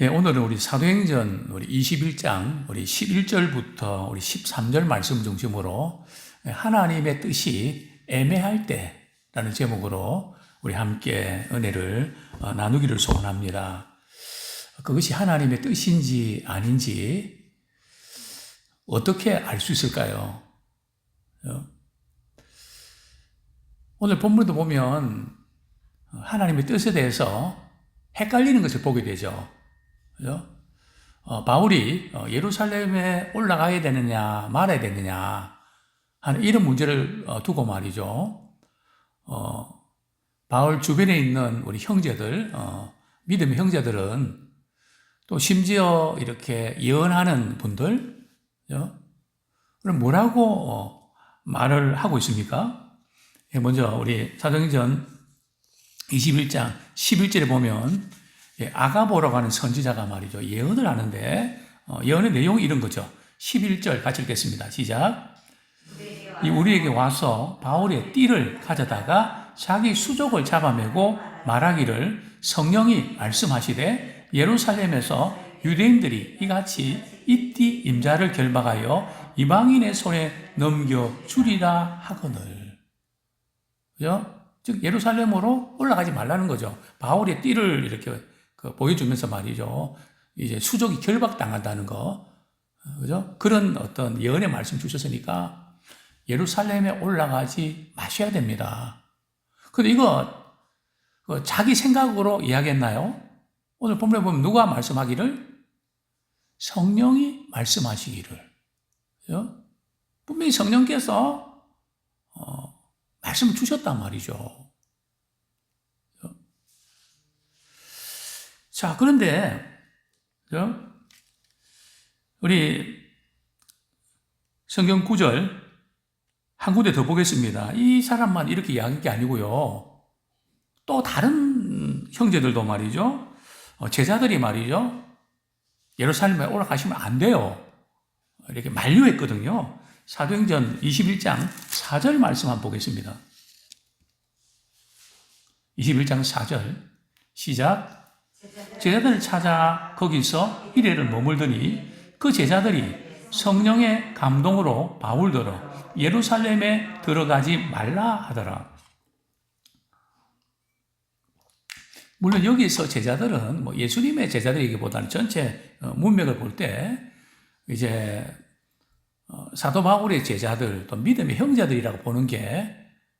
예, 오늘은 우리 사도행전 우리 21장 우리 11절부터 우리 13절 말씀 중심으로 하나님의 뜻이 애매할 때라는 제목으로 우리 함께 은혜를 어, 나누기를 소원합니다. 그것이 하나님의 뜻인지 아닌지 어떻게 알 수 있을까요? 어? 오늘 본문도 보면 하나님의 뜻에 대해서 헷갈리는 것을 보게 되죠. 그죠? 어, 바울이 어, 예루살렘에 올라가야 되느냐 말아야 되느냐 하는 이런 문제를 어, 두고 말이죠. 어, 바울 주변에 있는 우리 형제들, 어, 믿음의 형제들은 또 심지어 이렇게 예언하는 분들, 그죠? 그럼 뭐라고 어, 말을 하고 있습니까? 예, 먼저 우리 사도행전 21장 11절에 보면 예, 아가보라고 하는 선지자가 말이죠. 예언을 하는데 어, 예언의 내용이 이런 거죠. 11절 같이 읽겠습니다. 시작. 이 우리에게 와서 바울의 띠를 가져다가 자기 수족을 잡아매고 말하기를 성령이 말씀하시되 예루살렘에서 유대인들이 이같이 이띠 임자를 결박하여 이방인의 손에 넘겨 주리라 하거늘. 그죠? 즉 예루살렘으로 올라가지 말라는 거죠. 바울의 띠를 이렇게 그 보여주면서 말이죠. 이제 수족이 결박당한다는 거. 그죠? 그런 어떤 예언의 말씀 주셨으니까 예루살렘에 올라가지 마셔야 됩니다. 근데 이거 그 자기 생각으로 이야기했나요? 오늘 본문에 보면 누가 말씀하기를? 성령이 말씀하시기를. 그죠? 분명히 성령께서 어, 말씀을 주셨단 말이죠. 자, 그런데, 그죠? 우리 성경 구절 한 군데 더 보겠습니다. 이 사람만 이렇게 이야기한 게 아니고요. 또 다른 형제들도 말이죠. 어, 제자들이 말이죠. 예루살렘에 올라가시면 안 돼요. 이렇게 만류했거든요. 사도행전 21장 4절 말씀 한번 보겠습니다. 21장 4절 시작 제자들을 찾아 거기서 이래를 머물더니 그 제자들이 성령의 감동으로 바울더러 예루살렘에 들어가지 말라 하더라. 물론 여기서 제자들은 뭐 예수님의 제자들이기보다는 전체 어, 문맥을 볼 때 이제 어, 사도 바울의 제자들 또 믿음의 형제들이라고 보는 게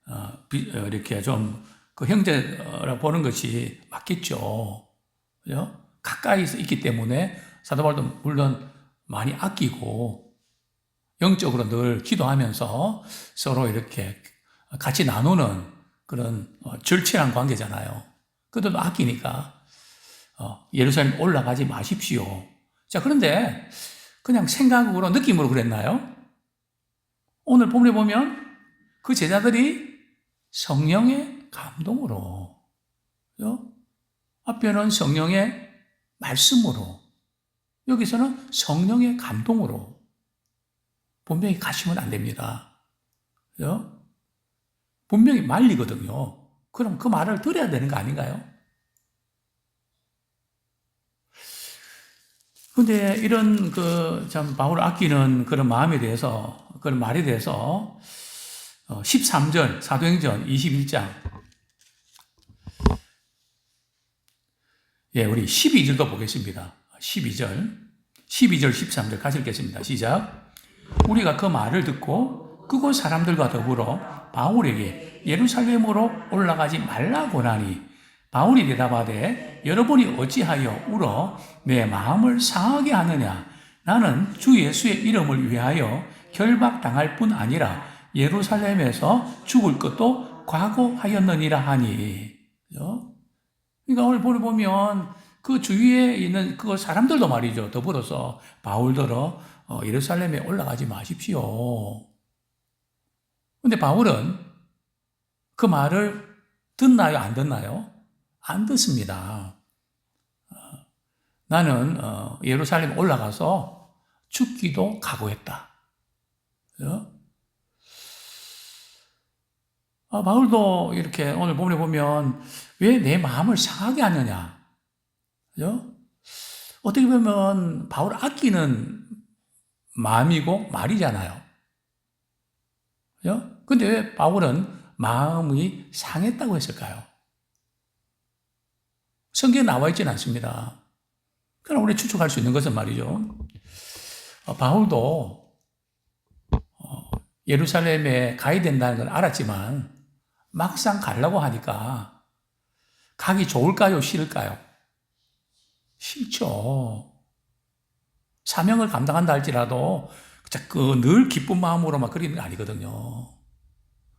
어, 이렇게 좀 그 형제라 보는 것이 맞겠죠. 그죠? 가까이서 있기 때문에 사도 바울도 물론 많이 아끼고 영적으로 늘 기도하면서 서로 이렇게 같이 나누는 그런 절친한 관계잖아요. 그들도 아끼니까 예루살렘 올라가지 마십시오. 자, 그런데 그냥 생각으로 느낌으로 그랬나요? 오늘 본문에 보면 그 제자들이 성령의 감동으로? 앞에는 성령의 말씀으로 여기서는 성령의 감동으로 분명히 가시면 안 됩니다. 그죠? 분명히 말리거든요. 그럼 그 말을 들어야 되는 거 아닌가요? 근데 이런 그 참 바울을 아끼는 그런 마음에 대해서 그런 말에 대해서 13절 사도행전 21장 예, 우리 12절도 보겠습니다. 12절. 12절 13절 같이 읽겠습니다. 시작. 우리가 그 말을 듣고 그곳 사람들과 더불어 바울에게 예루살렘으로 올라가지 말라고 하니 바울이 대답하되 여러분이 어찌하여 울어 내 마음을 상하게 하느냐? 나는 주 예수의 이름을 위하여 결박당할 뿐 아니라 예루살렘에서 죽을 것도 과거하였느니라 하니. 그 러니까 오늘 보면 그 주위에 있는 그 사람들도 말이죠 더불어서 바울더러 어, 예루살렘에 올라가지 마십시오. 근데 바울은 그 말을 듣나요 안 듣나요? 안 듣습니다. 나는 어, 예루살렘 올라가서 죽기도 각오했다. 아, 바울도 이렇게 오늘 본문에 보면 왜 내 마음을 상하게 하느냐? 그죠? 어떻게 보면 바울 아끼는 마음이고 말이잖아요. 그죠? 근데 왜 바울은 마음이 상했다고 했을까요? 성경에 나와 있지는 않습니다. 그러나 우리 추측할 수 있는 것은 말이죠. 어, 바울도 어, 예루살렘에 가야 된다는 걸 알았지만 막상 가려고 하니까 가기 좋을까요? 싫을까요? 싫죠. 사명을 감당한다 할지라도 그 늘 기쁜 마음으로만 그리는 게 아니거든요.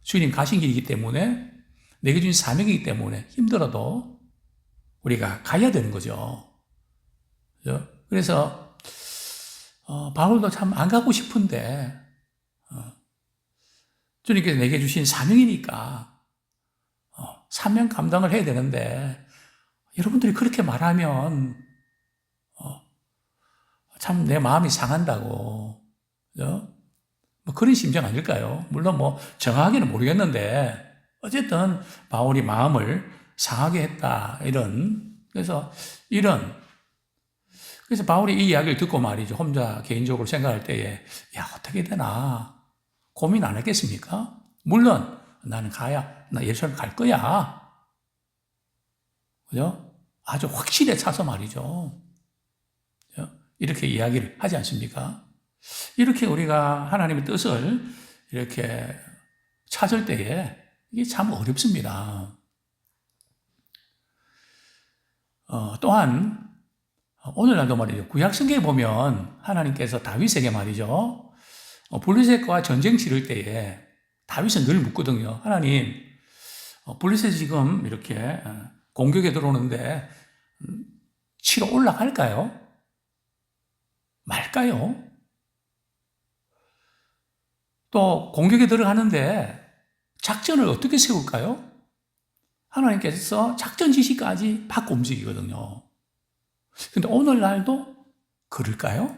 주님 가신 길이기 때문에 내게 주신 사명이기 때문에 힘들어도 우리가 가야 되는 거죠. 그래서 어, 바울도 참 안 가고 싶은데 어, 주님께서 내게 주신 사명이니까 어, 사명 감당을 해야 되는데 여러분들이 그렇게 말하면 어, 참내 마음이 상한다고 그죠? 뭐 그런 심정 아닐까요? 물론 뭐 정확하게는 모르겠는데 어쨌든 바울이 마음을 상하게 했다 이런 그래서 이런 그래서 바울이 이 이야기를 듣고 말이죠 혼자 개인적으로 생각할 때에 야 어떻게 되나 고민 안 했겠습니까? 물론 나는 가야 나 예루살렘 갈 거야 그죠? 아주 확실해 차서 말이죠? 이렇게 이야기를 하지 않습니까? 이렇게 우리가 하나님의 뜻을 이렇게 찾을 때에 이게 참 어렵습니다. 어, 또한 오늘날도 말이죠. 구약 성경에 보면 하나님께서 다윗에게 말이죠. 어, 블레셋과 전쟁 치를 때에 다윗은 늘 묻거든요. 하나님, 어, 블레셋이 지금 이렇게 어, 공격에 들어오는데 음, 치러 올라갈까요? 말까요? 또 공격에 들어가는데 작전을 어떻게 세울까요? 하나님께서 작전 지시까지 받고 움직이거든요. 근데 오늘날도 그럴까요?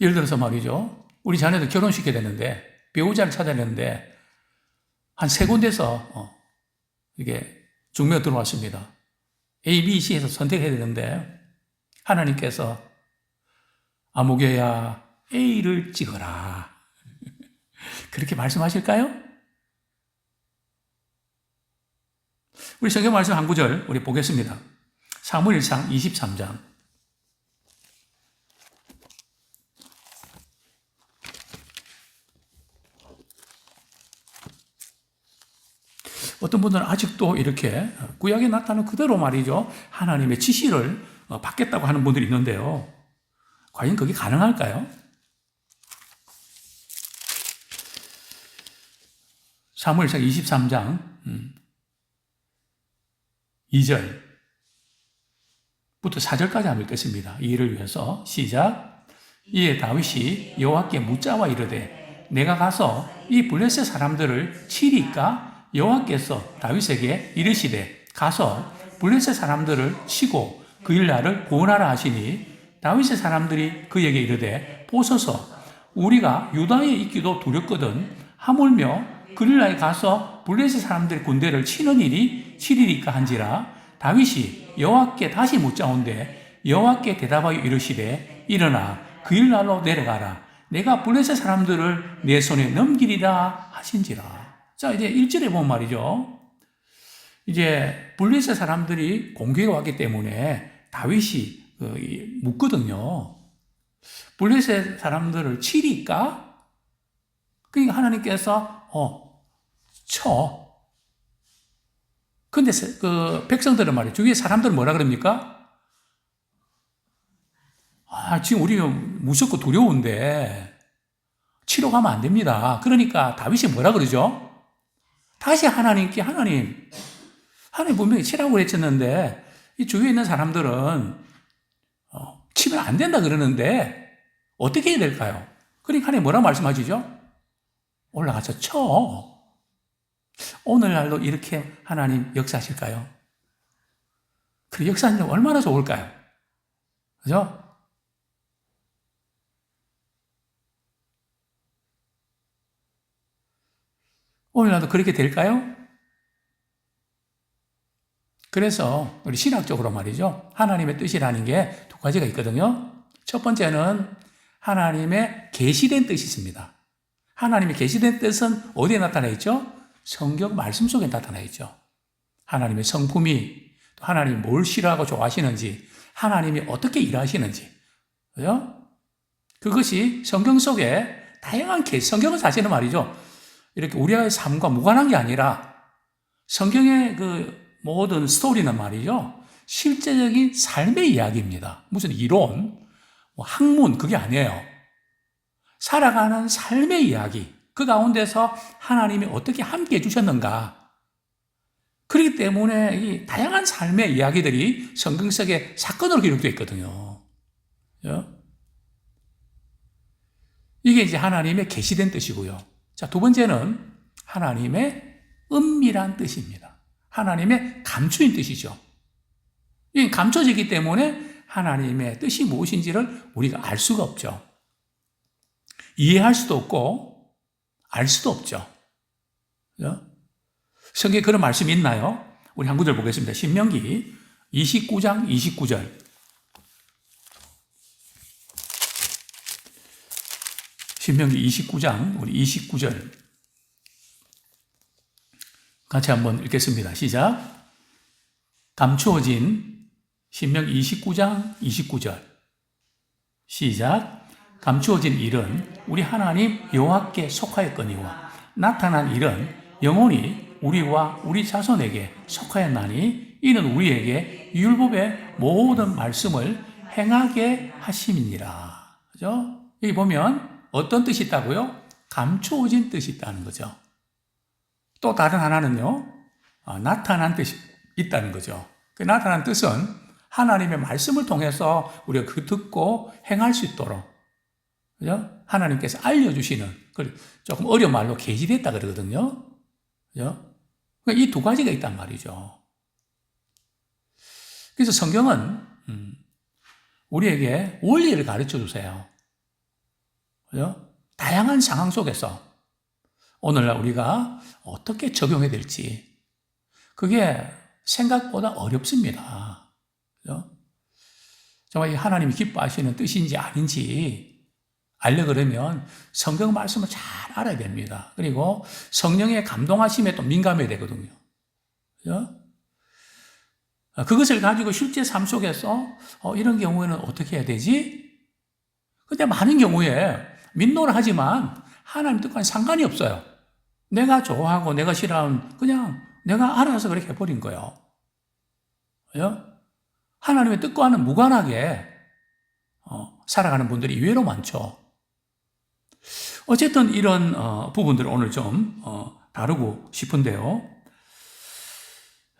예를 들어서 말이죠. 우리 자녀들 결혼시켜야 되는데, 배우자를 찾아야 되는데, 한 세 군데서, 어, 이게 중매가 들어왔습니다. A, B, C에서 선택해야 되는데, 하나님께서 아무개야 A를 찍어라. 그렇게 말씀하실까요? 우리 성경 말씀 한 구절 우리 보겠습니다. 사무엘상 23장. 어떤 분들은 아직도 이렇게 구약에 나타난 그대로 말이죠. 하나님의 지시를 어, 받겠다고 하는 분들이 있는데요. 과연 그게 가능할까요? 사무엘상 23장 2절부터 4절까지 한번 읽겠습니다. 이해를 위해서 시작. 이에 다윗이 여호와께 묻자와 이르되 내가 가서 이 블레셋 사람들을 치리까 여호와께서 다윗에게 이르시되 가서 블레셋 사람들을 치고 그 일날을 구원하라 하시니 다윗의 사람들이 그에게 이르되 보소서. 우리가 유다에 있기도 두렵거든 하물며 그릴라에 가서 블레셋 사람들의 군대를 치는 일이 치리리까 한지라. 다윗이 여호와께 다시 묻자온데 여호와께 대답하여 이르시되 일어나 그 일날로 내려가라. 내가 블레셋 사람들을 내 손에 넘기리라 하신지라 자 이제 1절에 보면 말이죠 이제 블레셋 사람들이 공격에 왔기 때문에 다윗이 그, 묻거든요. 블레셋 사람들을 치리까? 그러니까 하나님께서 어 쳐. 근데 그 백성들은 말이에요. 주위에 사람들은 뭐라 그럽니까? 아, 지금 우리 무섭고 두려운데 치러 가면 안 됩니다. 그러니까 다윗이 뭐라 그러죠? 다시 하나님께 하나님, 하나님 분명히 치라고 그랬었는데 이 주위에 있는 사람들은 어, 치면 안 된다 그러는데 어떻게 해야 될까요? 그러니까 하나님 뭐라 말씀하시죠? 올라가서 쳐. 오늘날도 이렇게 하나님 역사하실까요? 그 역사는 얼마나 좋을까요? 그죠? 오늘날도 그렇게 될까요? 그래서 우리 신학적으로 말이죠. 하나님의 뜻이라는 게 두 가지가 있거든요. 첫 번째는 하나님의 계시된 뜻이 있습니다. 하나님의 계시된 뜻은 어디에 나타나 있죠? 성경 말씀 속에 나타나 있죠. 하나님의 성품이 또 하나님이 뭘 싫어하고 좋아하시는지 하나님이 어떻게 일하시는지 그죠? 그것이 성경 속에 다양한 계 성경은 사실은 말이죠. 이렇게 우리의 삶과 무관한 게 아니라 성경의 그 모든 스토리는 말이죠. 실제적인 삶의 이야기입니다. 무슨 이론, 뭐 학문, 그게 아니에요. 살아가는 삶의 이야기. 그 가운데서 하나님이 어떻게 함께 해주셨는가. 그렇기 때문에 이 다양한 삶의 이야기들이 성경 속에 사건으로 기록되어 있거든요. 예? 이게 이제 하나님의 계시된 뜻이고요. 자, 두 번째는 하나님의 은밀한 뜻입니다. 하나님의 감추인 뜻이죠. 이 감춰지기 때문에 하나님의 뜻이 무엇인지를 우리가 알 수가 없죠. 이해할 수도 없고 알 수도 없죠. 성경에 그런 말씀이 있나요? 우리 한 구절 보겠습니다. 신명기 29장 29절. 신명기 29장 우리 29절 같이 한번 읽겠습니다. 시작. 감추어진 신명기 29장 29절 시작. 감추어진 일은 우리 하나님 여호와께 속하였거니와 나타난 일은 영원히 우리와 우리 자손에게 속하였나니 이는 우리에게 율법의 모든 말씀을 행하게 하심이니라. 그죠? 여기 보면 어떤 뜻이 있다고요? 감추어진 뜻이 있다는 거죠. 또 다른 하나는요, 아, 나타난 뜻이 있다는 거죠. 그 나타난 뜻은 하나님의 말씀을 통해서 우리가 그 듣고 행할 수 있도록, 그죠? 하나님께서 알려주시는, 그 조금 어려운 말로 계시됐다 그러거든요. 그죠? 그러니까 이 두 가지가 있단 말이죠. 그래서 성경은, 음, 우리에게 원리를 가르쳐 주세요. 그죠? 다양한 상황 속에서 오늘날 우리가 어떻게 적용해야 될지 그게 생각보다 어렵습니다. 그죠? 정말 하나님이 기뻐하시는 뜻인지 아닌지 알려 그러면 성경 말씀을 잘 알아야 됩니다. 그리고 성령의 감동하심에 또 민감해야 되거든요. 그죠? 그것을 가지고 실제 삶 속에서 어, 이런 경우에는 어떻게 해야 되지? 근데 많은 경우에 민노를 하지만 하나님 뜻과는 상관이 없어요. 내가 좋아하고 내가 싫어하는 그냥 내가 알아서 그렇게 해버린 거예요. 하나님의 뜻과는 무관하게 어, 살아가는 분들이 의외로 많죠. 어쨌든 이런 어, 부분들을 오늘 좀 어, 다루고 싶은데요.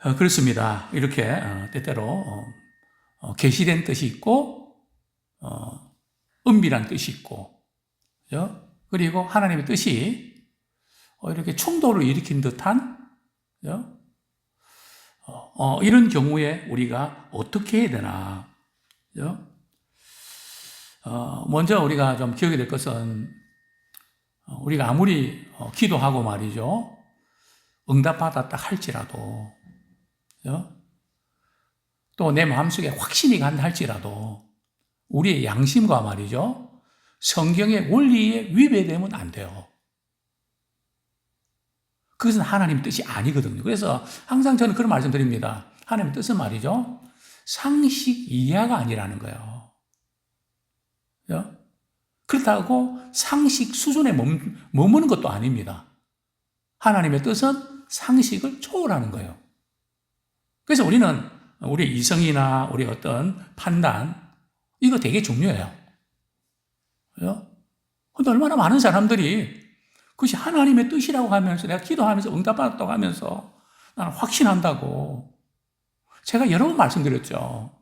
어, 그렇습니다. 이렇게 어, 때때로 계시된 뜻이 있고 어, 은밀한 뜻이 있고 그리고 하나님의 뜻이 어, 이렇게 충돌을 일으킨 듯한? 어, 어, 이런 경우에 우리가 어떻게 해야 되나 먼저 우리가 좀 기억해야 될 것은 어, 우리가 아무리 어, 기도하고 말이죠. 응답받았다 할지라도 또 내 마음속에 확신이 간다 할지라도 우리의 양심과 말이죠 성경의 원리에 위배되면 안 돼요. 그것은 하나님 뜻이 아니거든요. 그래서 항상 저는 그런 말씀 드립니다. 하나님 뜻은 말이죠. 상식 이하가 아니라는 거예요. 그렇다고 상식 수준에 머무는 것도 아닙니다. 하나님의 뜻은 상식을 초월하는 거예요. 그래서 우리는 우리 이성이나 우리 어떤 판단, 이거 되게 중요해요. 근데 얼마나 많은 사람들이 그것이 하나님의 뜻이라고 하면서 내가 기도하면서 응답받았다고 하면서 나는 확신한다고. 제가 여러 번 말씀드렸죠.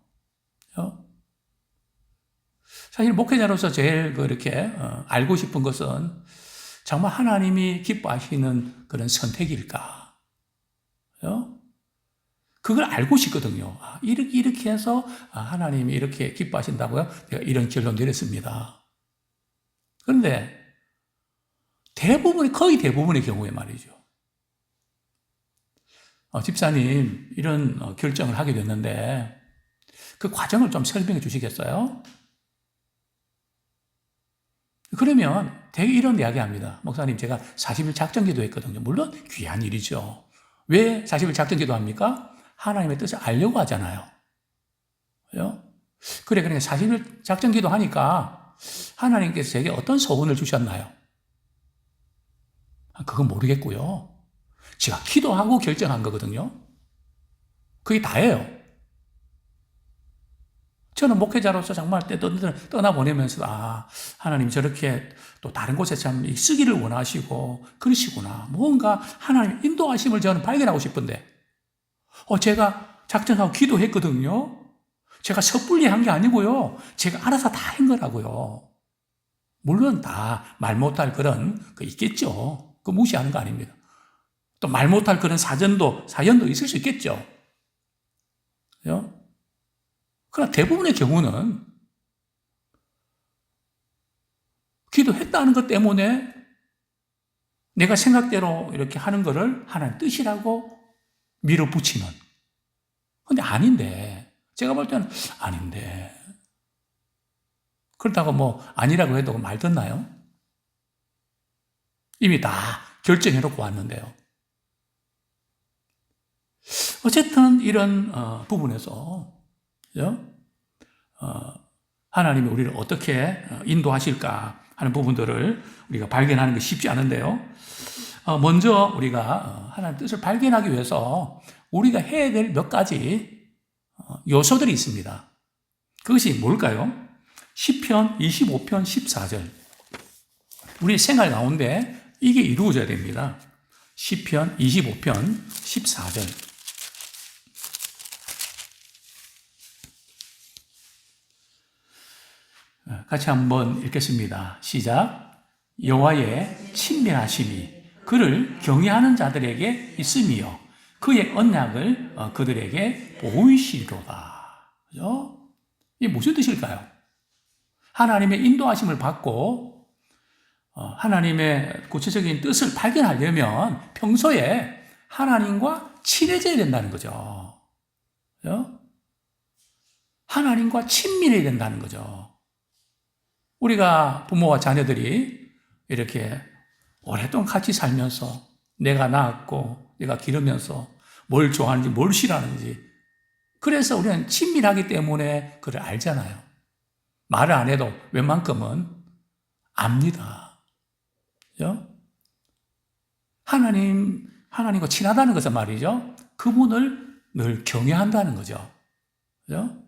사실 목회자로서 제일 그렇게 어, 알고 싶은 것은 정말 하나님이 기뻐하시는 그런 선택일까? 그걸 알고 싶거든요. 아, 이렇게, 이렇게 해서 아, 하나님이 이렇게 기뻐하신다고요? 내가 이런 결론 내렸습니다. 그런데 대부분의, 거의 대부분의 경우에 말이죠. 어, 집사님 이런 어, 결정을 하게 됐는데 그 과정을 좀 설명해 주시겠어요? 그러면 되게 이런 이야기 합니다. 목사님, 제가 40일 작전 기도 했거든요. 물론 귀한 일이죠. 왜 40일 작전 기도 합니까? 하나님의 뜻을 알려고 하잖아요. 그래요? 그래, 그러니까 40일 작전 기도 하니까 하나님께서 제게 어떤 소원을 주셨나요? 아, 그건 모르겠고요. 제가 기도하고 결정한 거거든요. 그게 다예요. 저는 목회자로서 정말 떠나보내면서, 아, 하나님 저렇게 또 다른 곳에 참 쓰기를 원하시고, 그러시구나. 뭔가 하나님 인도하심을 저는 발견하고 싶은데, 어, 제가 작정하고 기도했거든요. 제가 섣불리 한 게 아니고요. 제가 알아서 다 한 거라고요. 물론 다 말 못할 그런 거 있겠죠. 그 무시하는 거 아닙니다. 또 말 못할 그런 사전도, 사연도 있을 수 있겠죠. 그죠? 그러나 대부분의 경우는 기도했다는 것 때문에 내가 생각대로 이렇게 하는 것을 하나님 뜻이라고 밀어붙이는. 근데 아닌데, 제가 볼 때는 아닌데. 그렇다고 뭐 아니라고 해도 말 듣나요? 이미 다 결정해놓고 왔는데요. 어쨌든 이런 어, 부분에서 어, 하나님이 우리를 어떻게 어, 인도하실까 하는 부분들을 우리가 발견하는 게 쉽지 않은데요. 어, 먼저 우리가 하나님 뜻을 발견하기 위해서 우리가 해야 될 몇 가지 요소들이 있습니다. 그것이 뭘까요? 10편, 25편, 14절. 우리 생활 가운데 이게 이루어져야 됩니다. 10편, 25편, 14절. 같이 한번 읽겠습니다. 시작. 여호와의 친밀하심이 그를 경외하는 자들에게 있음이요 그의 언약을 어, 그들에게 보이시리로다. 그죠? 이게 무슨 뜻일까요? 하나님의 인도하심을 받고 어, 하나님의 구체적인 뜻을 발견하려면 평소에 하나님과 친해져야 된다는 거죠. 그죠? 하나님과 친밀해야 된다는 거죠. 우리가 부모와 자녀들이 이렇게 오랫동안 같이 살면서 내가 낳았고 내가 기르면서 뭘 좋아하는지 뭘 싫어하는지 그래서 우리는 친밀하기 때문에 그를 알잖아요. 말을 안 해도 웬만큼은 압니다. 그죠? 하나님, 하나님과 친하다는 것은 말이죠. 그분을 늘 경외한다는 거죠. 그죠?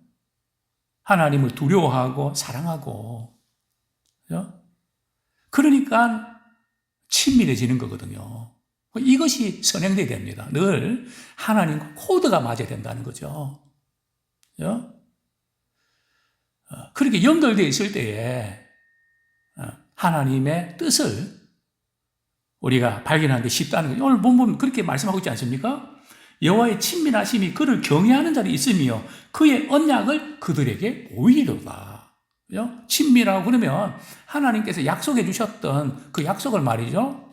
하나님을 두려워하고 사랑하고 그러니까 친밀해지는 거거든요. 이것이 선행돼야 됩니다. 늘 하나님과 코드가 맞아야 된다는 거죠. 어, 그렇게 연결되어 있을 때에 어, 하나님의 뜻을 우리가 발견하는 게 쉽다는 거죠. 오늘 본문 그렇게 말씀하고 있지 않습니까? 여호와의 친밀하심이 그를 경외하는 자리 있으며 그의 언약을 그들에게. 그죠? 친밀하고 그러면 하나님께서 약속해 주셨던 그 약속을 말이죠.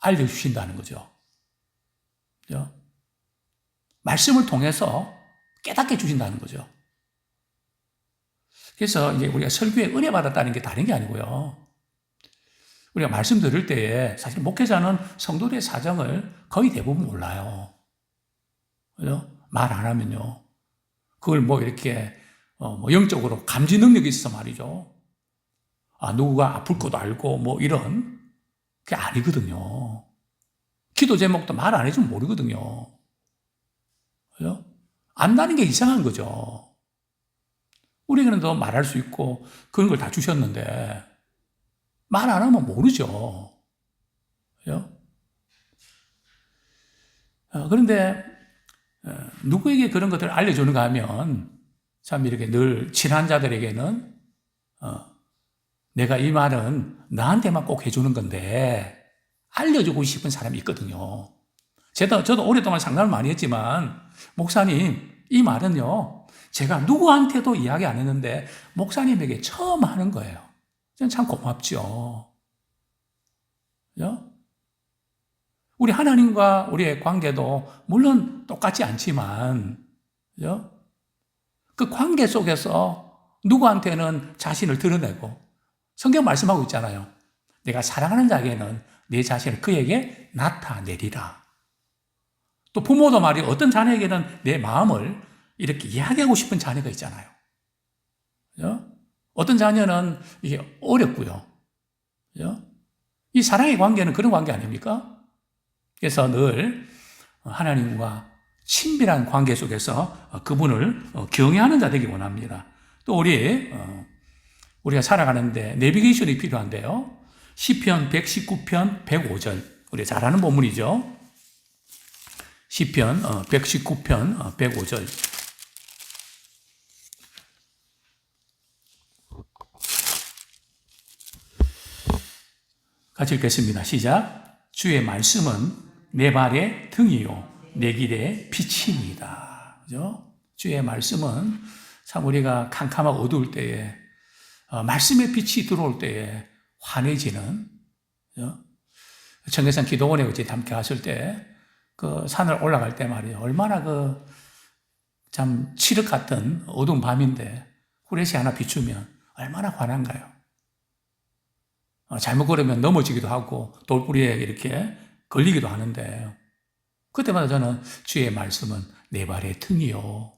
알려주신다는 거죠. 그죠? 말씀을 통해서 깨닫게 주신다는 거죠. 그래서 이제 우리가 설교에 은혜 받았다는 게 다른 게 아니고요. 우리가 말씀 들을 때에 사실 목회자는 성도들의 사정을 거의 대부분 몰라요. 그죠? 말 안 하면요. 그걸 뭐 이렇게 어, 뭐 영적으로 감지 능력이 있어 말이죠. 아, 누구가 아플 것도 알고 뭐 이런 게 아니거든요. 기도 제목도 말 안 해주면 모르거든요. 그죠? 안다는 게 이상한 거죠. 우리는 더 말할 수 있고 그런 걸 다 주셨는데 말 안 하면 모르죠. 그죠? 어, 그런데 어, 누구에게 그런 것들을 알려주는가 하면 참 이렇게 늘 친한 자들에게는 어, 내가 이 말은 나한테만 꼭 해주는 건데 알려주고 싶은 사람이 있거든요. 저도, 저도 오랫동안 상담을 많이 했지만 목사님 이 말은요 제가 누구한테도 이야기 안 했는데 목사님에게 처음 하는 거예요. 저는 참 고맙죠. 우리 하나님과 우리의 관계도 물론 똑같지 않지만? 그 관계 속에서 누구한테는 자신을 드러내고, 성경 말씀하고 있잖아요. 내가 사랑하는 자에게는 내 자신을 그에게 나타내리라. 또 부모도 말이 어떤 자녀에게는 내 마음을 이렇게 이야기하고 싶은 자녀가 있잖아요. 어떤 자녀는 이게 어렵고요. 이 사랑의 관계는 그런 관계 아닙니까? 그래서 늘 하나님과 친밀한 관계 속에서 그분을 경외하는 자 되기 원합니다. 또 우리 어, 우리가 살아가는데 내비게이션이 필요한데요. 시편 119편 105절 우리 잘 아는 본문이죠. 시편 119편 105절 같이 읽겠습니다. 시작. 주의 말씀은 내 발의 등이요 내 길의 빛입니다. 그죠? 주의 말씀은 참 우리가 캄캄하고 어두울 때에 어, 말씀의 빛이 들어올 때에 환해지는 그죠? 청계산 기도원에 어제 함께 갔을 때 그 산을 올라갈 때 말이에요. 얼마나 그 참 칠흑 같은 어두운 밤인데 후레쉬 하나 비추면 얼마나 환한가요? 어, 잘못 걸으면 넘어지기도 하고 돌뿌리에 이렇게 걸리기도 하는데 그때마다 저는 주의 말씀은 내 발의 등이요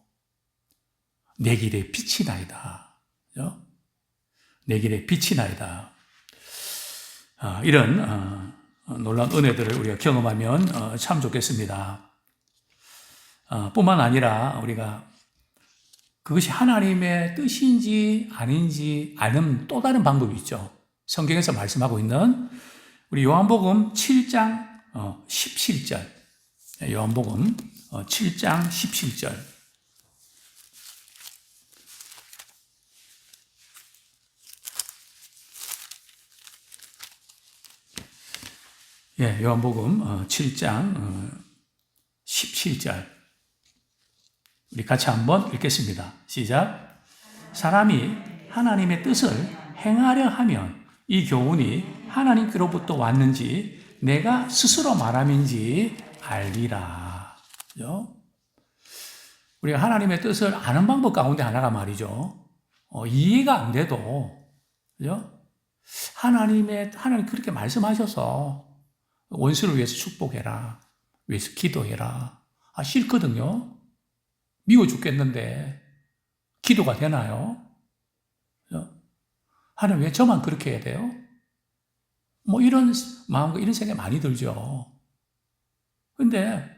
내 길의 빛이 나이다. 그죠? 내 길의 빛이 나이다. 어, 이런 어, 놀라운 은혜들을 우리가 경험하면 어, 참 좋겠습니다. 어, 뿐만 아니라 우리가 그것이 하나님의 뜻인지 아닌지 아는 또 다른 방법이 있죠. 성경에서 말씀하고 있는 우리 요한복음 7장 17절. 요한복음 7장 17절. 예, 요한복음 7장 17절. 우리 같이 한번 읽겠습니다. 시작. 사람이 하나님의 뜻을 행하려 하면 이 교훈이 하나님께로부터 왔는지 내가 스스로 말함인지 알리라. 그죠? 우리가 하나님의 뜻을 아는 방법 가운데 하나가 말이죠. 어, 이해가 안 돼도, 그죠? 하나님의, 하나님 그렇게 말씀하셔서 원수를 위해서 축복해라. 위해서 기도해라. 아, 싫거든요. 미워 죽겠는데, 기도가 되나요? 그죠? 하나님 왜 저만 그렇게 해야 돼요? 뭐 이런 마음과 이런 생각이 많이 들죠. 근데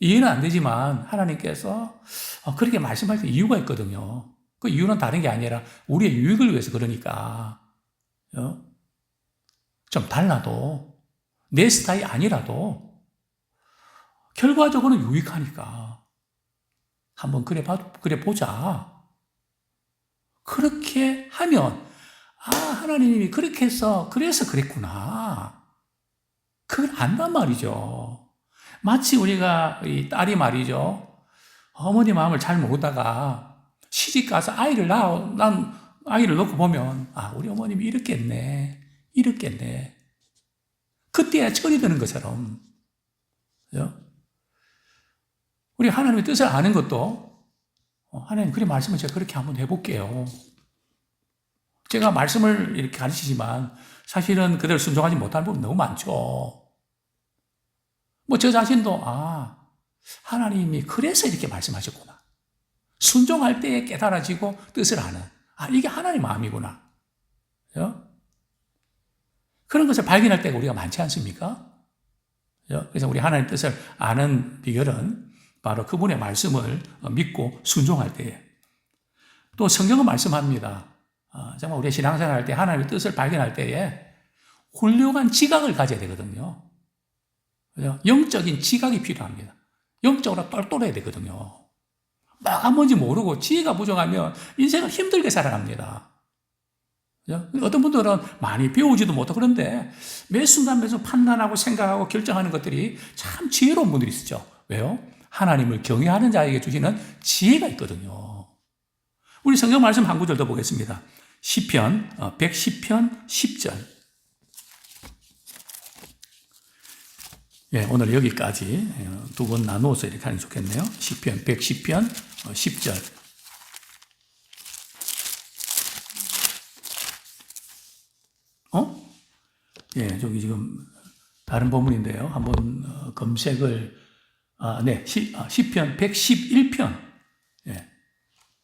이해는 안 되지만 하나님께서 그렇게 말씀할 때 이유가 있거든요. 그 이유는 다른 게 아니라 우리의 유익을 위해서 그러니까. 어? 좀 달라도 내 스타일이 아니라도 결과적으로는 유익하니까 한번 그래 봐, 그래 보자. 그렇게 하면 아, 하나님이 그렇게 해서, 그래서 그랬구나. 그걸 안단 말이죠. 마치 우리가 이 딸이 말이죠. 어머니 마음을 잘 모르다가 시집 가서 아이를 낳아, 난 아이를 놓고 보면, 아, 우리 어머님이 이렇겠네. 이렇겠네. 그때야 드는 것처럼. 그죠? 우리 하나님의 뜻을 아는 것도, 어, 하나님, 그래 말씀을 제가 그렇게 한번 해볼게요. 제가 말씀을 이렇게 가르치지만 사실은 그대로 순종하지 못하는 부분 너무 많죠. 뭐 저 자신도 아 하나님이 그래서 이렇게 말씀하셨구나. 순종할 때에 깨달아지고 뜻을 아는 아 이게 하나님 마음이구나. 그죠? 그런 것을 발견할 때가 우리가 많지 않습니까? 그죠? 그래서 우리 하나님 뜻을 아는 비결은 바로 그분의 말씀을 믿고 순종할 때에 또 성경은 말씀합니다. 어, 정말 우리 신앙생활 할때 하나님의 뜻을 발견할 때에 훌륭한 지각을 가져야 되거든요. 영적인 지각이 필요합니다. 영적으로 똘똘해야 되거든요. 뭐가 뭔지 모르고 지혜가 부족하면 인생을 힘들게 살아갑니다. 어떤 분들은 많이 배우지도 못하고 그런데 매 순간 매 순간 판단하고 생각하고 결정하는 것들이 참 지혜로운 분들이 있죠. 왜요? 하나님을 경외하는 자에게 주시는 지혜가 있거든요. 우리 성경 말씀 한 구절 더 보겠습니다. 시편 110편 10절. 예, 오늘 여기까지 두권 나누어서 이렇게 게 좋겠네요. 시편 110편 10절. 어? 예, 저기 지금 다른 본문인데요. 한번 어, 검색을 아, 네. 시, 아, 시편 111편. 예.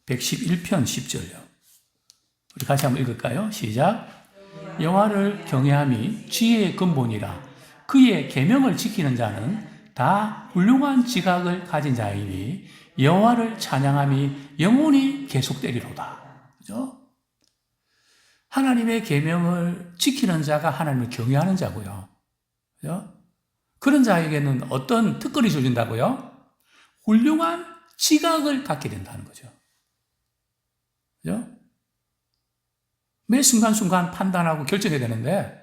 111편 10절요. 우리 같이 한번 읽을까요? 시작. 여호와를 경외함이 지혜의 근본이라 그의 계명을 지키는 자는 다 훌륭한 지각을 가진 자이니 여호와를 찬양함이 영원히 계속되리로다. 그죠? 하나님의 계명을 지키는 자가 하나님을 경외하는 자고요. 그죠? 그런 자에게는 어떤 특권이 주어진다고요? 훌륭한 지각을 갖게 된다는 거죠. 그죠? 매 순간순간 판단하고 결정해야 되는데,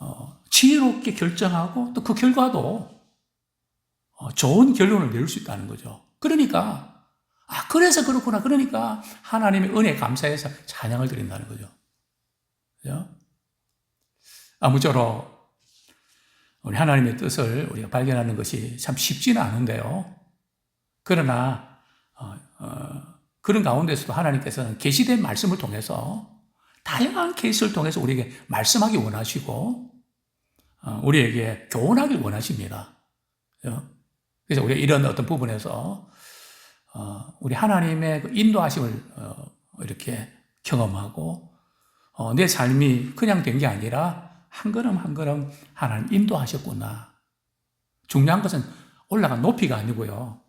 어, 지혜롭게 결정하고 또 그 결과도 어, 좋은 결론을 내릴 수 있다는 거죠. 그러니까, 아, 그래서 그렇구나. 그러니까 하나님의 은혜 감사해서 찬양을 드린다는 거죠. 그죠? 아무쪼록 우리 하나님의 뜻을 우리가 발견하는 것이 참 쉽지는 않은데요. 그러나 어, 어, 그런 가운데서도 하나님께서는 계시된 말씀을 통해서 다양한 케이스를 통해서 우리에게 말씀하기 원하시고 어, 우리에게 교훈하길 원하십니다. 그죠? 그래서 우리가 이런 어떤 부분에서 어, 우리 하나님의 그 인도하심을 어, 이렇게 경험하고 어, 내 삶이 그냥 된 게 아니라 한 걸음 한 걸음 하나님 인도하셨구나. 중요한 것은 올라간 높이가 아니고요.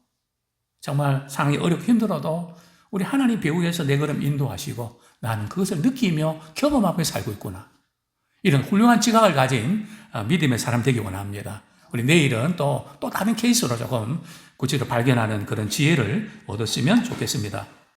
정말 상황이 어렵고 힘들어도 우리 하나님 배후에서 내 걸음 인도하시고 나는 그것을 느끼며 경험하며 살고 있구나. 이런 훌륭한 지각을 가진 어, 믿음의 사람 되기 원합니다. 우리 내일은 또, 또 다른 케이스로 조금 구체로 발견하는 그런 지혜를 얻었으면 좋겠습니다.